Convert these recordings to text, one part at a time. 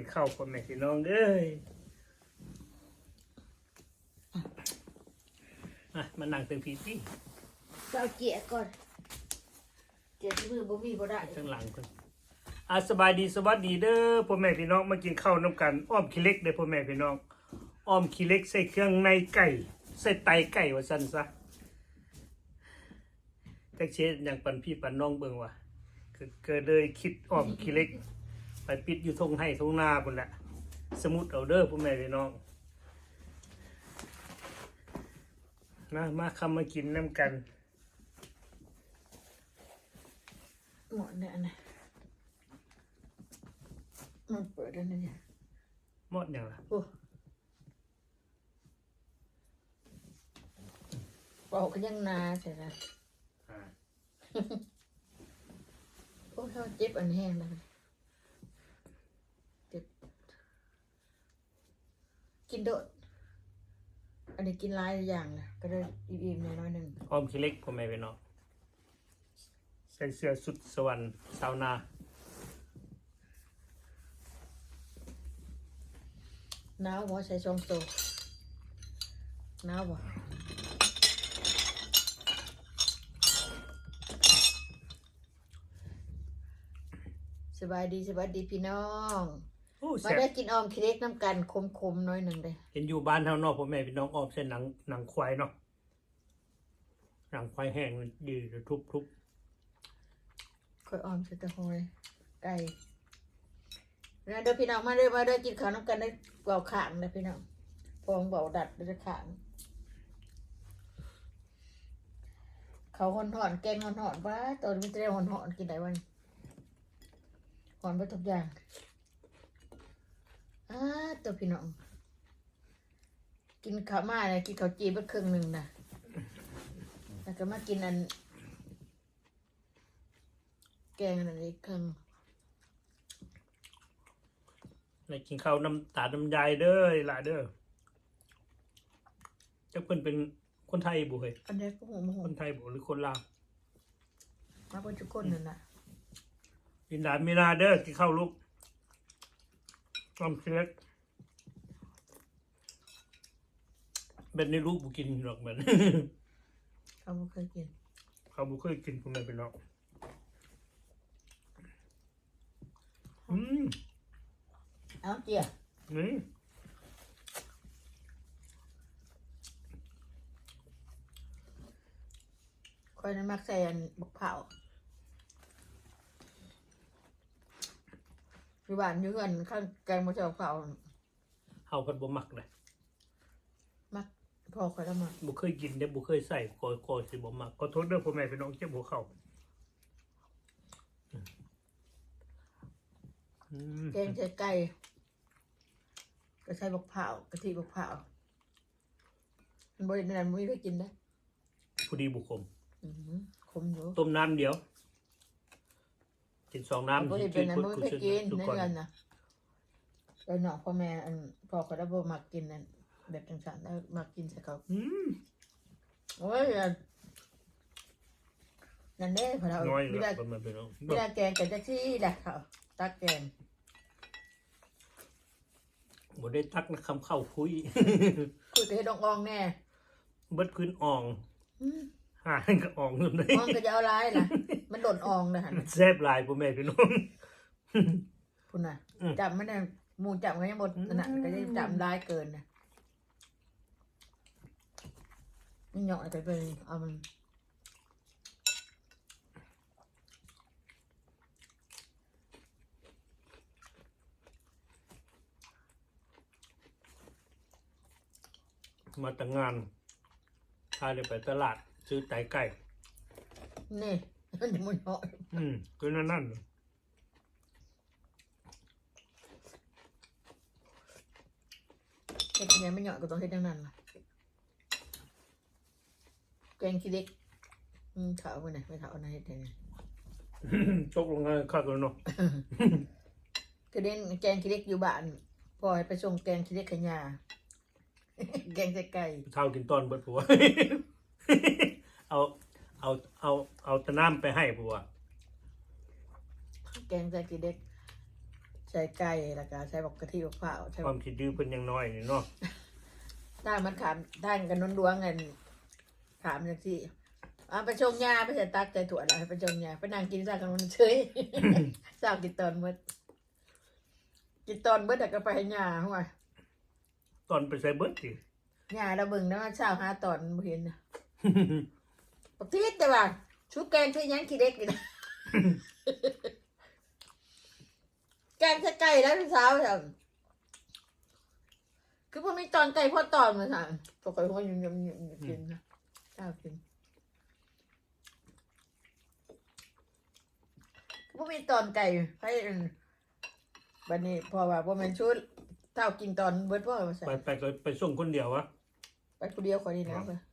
นข้าวพ่อแม่พี่น้องเอ้ยอะมานั่งเป็นพีที่จะเอาเกียร์ก่อนเกียร์ที่มือบ่มีบ่ได้ข้างหลังเพิ่นอะสบายดีสวัสดีเด้อพ่อแม่พี่น้องมากินข้าวน้ำกัน อ้อมขี้เหล็กเด้อพ่อแม่พี่น้อง อ้อมขี้เหล็กใส่เครื่องในไก่ ใส่ไตไก่ว่าซั่นซะจักเช็ดอย่างปันพี่ปันน้องเบิ่งว่าก็ก็เลยคิดอ้อมขี้เหล็กไปปิดอยู่ทงให้ทงนาพุ่นแหละ สมุดเอาเด้อพ่อแม่พี่น้องมามาคำมากินน้ำกันหมดเนี่ยนะมันเปิดแล้วนะเนี่ยหมดอย่างละโอ้เบาก็ยังนาใช่ไหมอ่าโอ้เขาเจ็บอันแห้งแล้วเจ็บ กินโดด อันนี้กินหลายอย่างนะก็เลยอิ่มๆหน้อยๆหนึ่งอ้อมขี้เล็กพ่อแม่พี่น้องใส่เสื้อสุดสวรรค์ชาวนาหนาวบ่ใส่ชองโตหนาวบ่สบายดีสบายดีพี่น้อง โอ้มาแซ่บได้กินออมคิเล็กน้ำกันคมๆหน้อยหนึ่งเลยเห็นอยู่บ้านเท่านอกพ่อแม่พี่น้องอ้อมเส้นหนังหนังควายเนาะหนังควายแห้งมันดีทุบทุบค่อยออมใส่ตะหอยไก่นะเดี๋ยวพี่น้องมาเด้อมาเด้อกินข้าวน้ำกันได้เบาขางนะพี่น้องพองเบาดัดได้ขางเขาหอนหอนๆแกงหอนหอนๆว้าตอนนี้มันจะได้หอนหอนๆกินได้วันหอนไปทุกอย่าง อ้าตัวพี่น้อง กินข้าวมาเลยกินข้าวจีบไปครึ่งหนึ่งนะแล้วก็มากินอัน แกงอันนี้ครึ่งในกินข้าวน้ำตาลน้ำยายเด้อหลายเด้อจักเพิ่นเป็นคนไทยบุเฮ้ยอันนี้ก็หัวหมูคนไทยบุหรือคนลาวมาเป็นทุกคนนั่นแหละกินดามีนาเด้อกินข้าวลูก อ้อมขี้เล็กเป็นในลูกบุกินหรอกเหมือนเขาไม่เคยกินเขาบุเคยกินผมเลยเป็นน้องอืมเอาเจียนี่คอยนั้นมักใส่อันบักเผา อยู่บ้านอยู่กันข้างแกงมะเขือเผาเฮาเพิ่นบ่มักเลยมักพอคอยแล้วมักบ่เคยกินเด้บ่เคยใส่ก็ก็สิบ่มักขอโทษเด้อพ่อแม่พี่น้องเจ็บหัวเข่าอืมแกงใส่ไก่ก็ใส่บักเผากะทิบักเผามันบริเวณนั้นมุ้ยได้กินได้พอดีบุคมออหือขมอยู่ต้มน้ำเดียว กินสองน้ำบริเวณนั้นมุ้ยกูได้ซื้อกินทุกในคนเงินนะแล้วเนาะพ่อแม่อันพ่อเขาได้บ่มักกินนั่นแบบจังสันแล้วมักกินใส่เขาอืมโอ้ยอันนั่นเด้พอเราน้อยเวแล้ลาวพ่อแม่พี่น้องเวลาแกงกับจะที่แหละเขาตักแกงบ่ได้ตักนะคำเข้าคุย คุยกับให้ดองอองแน่ เบิดคืนอ่องอืมหาก็อ่องนั่นเลยอองก็จะเอาร้ายล่ะ มันโดนอองนะฮะแซ่บหลายพ่อแม่พี่น้องพุ่นน่ะอืม จับไม่ได้หมูจับก็ยังหมดนั่นน่ะอืมก็จะจับร้ายเกินนะนี่เหยาะไปไปเอามันมาแต่งงานพาเลยไปตลาดซื้อไก่ไก่นี่ มันจะมันเหยาะอืมก็นั่นนั่นเฮ็ดยังไงมันเหยาะก็ต้องเฮ็ดอย่างนั้นล่ะแกงขี้เล็กอืมเขาไปไหนไม่เขาเอาไหนเฮ็ดยังไงตกลงกันคักแล้วเนาะก็เด่นแกงขี้เล็กอยู่บ้านพอให้ไปส่งแกงขี้เล็กขยาแกงใส่ไก่เท่ากินตอนเบิดผัวเอา เอาเอาเอาแตะน้ำไปให้ผัวแกงใส่ขี้เล็ก ใส่ไก่แล้วก็ใส่บอกกะทิบอกเผาวใส่ความคิดดื้อเพิ่นยังน้อยนี่เนาะถ้ามันขามท่านกันนนดวงเงินถามจังซี่เอาไปชงยาไปใส่ตักใส่ถั่วอะไรไปชงยาไปนั่งกินซากันมันเฉย สาวกินตอนเมื่อกินตอนเมื่อแต่ก็ไปให้ยาหัวตอนไปใส่เบิดสิ ยาเราเบิ่งนะว่าเช้าหาตอนบ่เห็นนะ ปกติแต่ว่าชุดแกงคือหยังขี้เด็กนี่นะ แกงใส่ไก่แล้วเช้าจ้ะคือพอมีตอนไก่พอตอนมาสั่งปกติพอยุ่ยำๆกินนะเช้ากินคือพอมีตอนไก่ให้บันนี้พอว่าพอมันชุดเท่ากินตอนเบิดพ่อมาใส่ไปไปก็ไปส่งคนเดียววะไปคนเดียวคนนี้นะ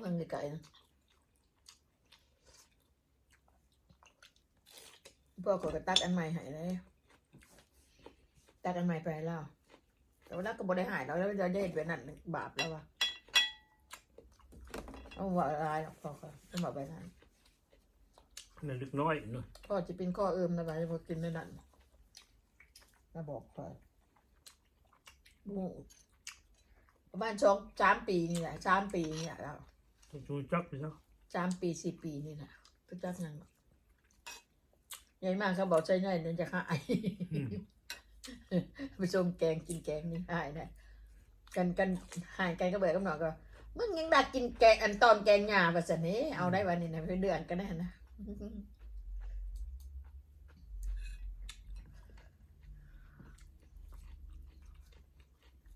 ไปก็มันไกลๆนะพ่อขอกระตักอันใหม่ใหายเลยตักอันใหม่ไปให้แล้ว แต่ว่าเราก็บ่ได้หายแล้วแล้วเราจะเห็นแบบนั้นบาปแล้ววะเอาว่าอะไรหรอกพ่อก็ต้องบอกไปนั้นนั่นเล็กน้อยเนาะพ่อจะเป็นข้อเอิมนะไปพอกินได้นั่นมาบอกพ่อบูประมาณสองสามปีนี่แหละสามปีนี่แหละแล้ว จูจักไปซะสามปีสี่ปีนี่แหละก็จักนั่นหรอกใหญ่มากเขาบอกใช่ใหญ่เนี่ยจะหายอืมไปชมแกงกินแกงนี่หายนะกันกันหายกันก็เบื่อกับหนอนก็มึงยังดักกินแกงอันตอนแกงหญ้าภาษานี้เอาได้วันนี้นะเป็นเดือนก็ได้นะ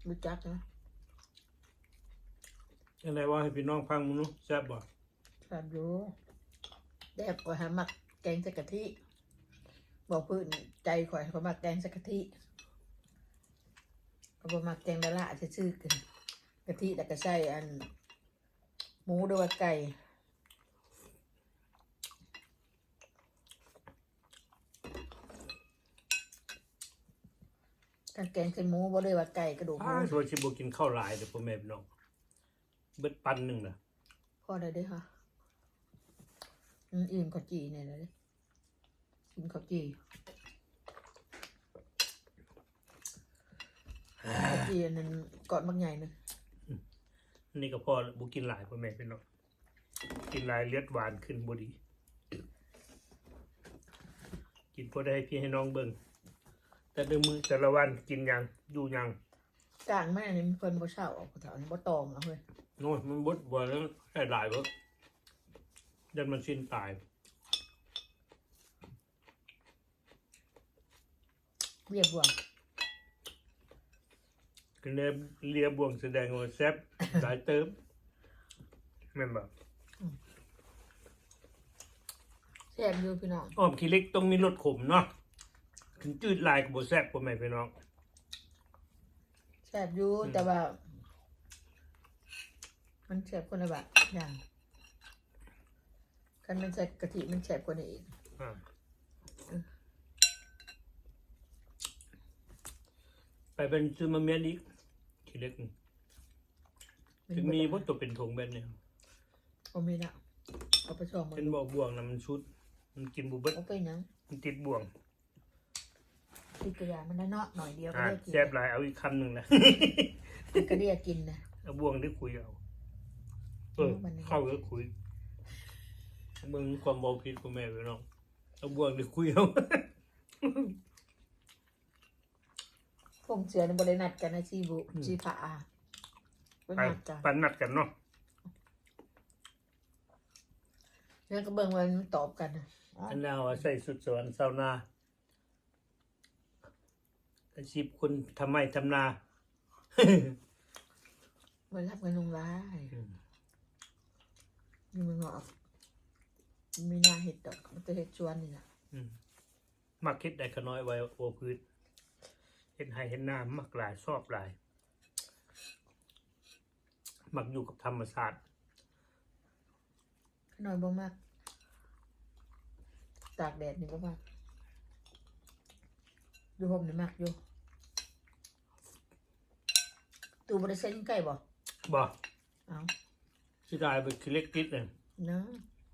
รู้จักนะ ยังไงว่าให้พี่น้องฟังมึงนาะแซ่บบ่ทราบอยู่แดบกว่าหามักแกงใส่กะทิบอกพื้นใจข่อยเขามักแกงใส่กะทิเขาบอกมักแกงดาละจะชื่อกันกะทิแต่ก็ใส่อัน หมูด้วยไก่การแกงใส่หมูบ่ด้วยว่าไก่กระดูกหอ้ามูส่วนสิบ่กินข้าวหลายเด้อพ่อแม่พี่น้อง เบิดปันหนึงน่ะพอได้เด้วยค่ะอืมอิ่มข้าวจีเนี่ยนะเด้อิ่มข้าวจีข้าวจีอันนั้นกอดมักใหญ่หนึงอันนี้ก็พอแล้วบ่กินหลายพ่อแม่พี่น้องกินหลายเลือดหวานขึ้นบ่ดี กินพอได้ให้พี่ให้น้องเบิ่งแต่เดือมือแต่ละวันกินหยังอยู่หยัง กลางแม่นี่มันเพิ่นบ่เช่าออกแถวนี้บ่ตองเอาเฮ้ย โน้ยมันบดบ่แล้วได้หลายเบ่ยันมันสิ้นตายเรียบบ่วงก็เลยเลียบวงแสดงว่าแซ่บหลายเติมแม่นบ่แซ่บอยู่พี่น้องอ้อมขี้เล็กต้องมีรสขมเนาะถึงจืดหลายก็บ่แซ่บพ่อแม่พี่น้อง แซ่บอยู่แต่ว่า มันแซ่บคนละแบบอย่างคันมันใส่กะทิมันแซ่บกว่านี้อีกอ่าไปเป็นซื้อมาเมียนอีกขี้เล็กนี่ถึงมีบ่ตัวเป็นถุงแบบนี้บ่มีละเอาไปชมมันเป็นบ่บ่วงนะมันชุด มันกินบ่เบิดเอาไปหยังมันติดบ่วงติดกระยามันได้เนาะหน่อยเดียวก็อ่าได้กินแซ่บหลายเอาอีกคำหนึงนะ ติดกระเดียกินนะเอาบ่วงได้คุยเอา เออมันนี่เข้าก็คุยมึงความบอกผิดพ่อแม่ไปน้องเอาบ่วงได้คุยเอาพงเสือในบริณัดกันนะชีบุชีผาบริไปณัดกันปันนัดกันเนาะแล้วก็เบิ่งวันมันตอบกันนะอ๋ออันนั้นว่าใส่สุดสวรรค์ชาวนาอาชีพคนทำไมทำนามันรับกันลงร้ายอื มนี่มันงอกมีหน้าเห็ดดอกมันจะเห็ดชวนนี่นะอืมมักคิดได้ขน้อยไว้โอพืชเห็นให้เห็นหน้ามักหลายชอบหลาย มักอยู่กับธรรมชาติขน้อยบ่มาก ตากแดดนี่บ่มากอยู่ห่มนี่มากอยู่ตูบริเซนใกล้บ่บ่เอา สิได้ไปคิเล็กติดเลยเนาะ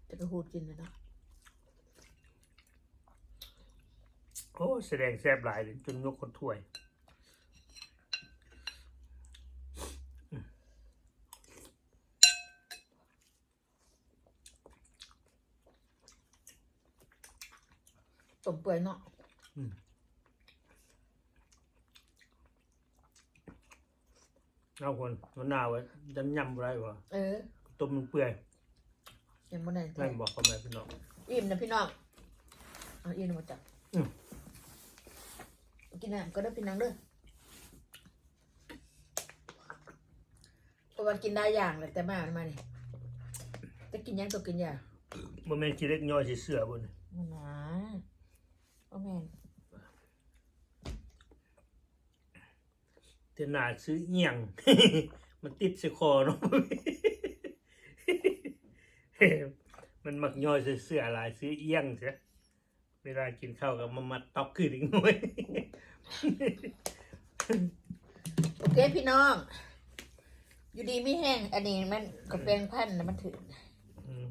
จะกระหูดกินเลยเนาะโอ้แสดงแซ่บหลายเลยจนยกคนถ้วยต้มเปื่อยเนาะเอาคนมันหนาวไว้ยันยำอะไรวะ เออ ต้มมันเปื่อยยังบ่ได้นั่นบอกเขาแม่พี่น้อง อิ่มนะพี่น้องเอาอิ่มหมดจ้ะอืม กินน้ำก็ได้พี่น้องเด้อเพราะว่ากินได้อย่างเลยแต่มามันมานี่จะกินหยังตัวกินยามันแม่นขี้เล็กย่อยสิเสือบนมันหนาโอ้แม่นเทหนาซื้อเอียง มันติดใส่คอเนาะ มันมักย่อยใส่เสื้อหลายซื้อเอียงเสียเวลากินข้าวกับมามัดตอกขึ้นอีกหน่อยโอเคพี่น้อง อยู่ดีไม่แห้ง อันนี้มันก็เป็นพันธุ์นะมันถึงอืม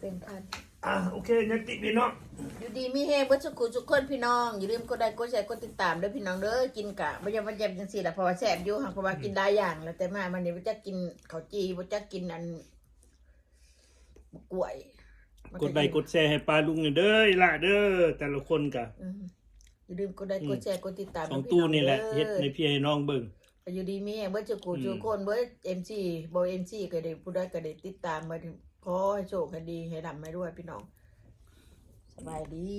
เป็นพันธุ์อะโอเคยักติพี่น้อง อยู่ดีไม่แห้งเพื่อสุขุสุขคนพี่น้อง อย่าลืมกดไลค์กดแชร์กดติดตามด้วยพี่น้องเด้อกินกะไม่ยอมมันยำจังสี่ละเพราะว่าแซ่บอยู่ห่างเพราะว่ากินได้อย่างแล้วแต่มามันนี่ว่าจะกินข้าวจีว่าจะกินอัน กล้วยมันกดไลค์กดแชร์ให้ปลาลุงหน่อยเด้ออีหล่ะเด้อแต่ละคนกะ อืมอย่าลืมกดไลค์กดแชร์กดติดตามสองด้วยตู้พี่นี่แหละด้อเฮ็ดในพี่ให้น้องเบิ่งอยู่ดีมีแห้งเบิร์ดสุขุสุขคนเบิร์ดเอ็มซีบอยเอ็มซีก็ได้ผู้ได้ก็ได้ติดตามมาขอให้โชคให้ดีให้ดำให้ด้วยพี่น้องสบายดี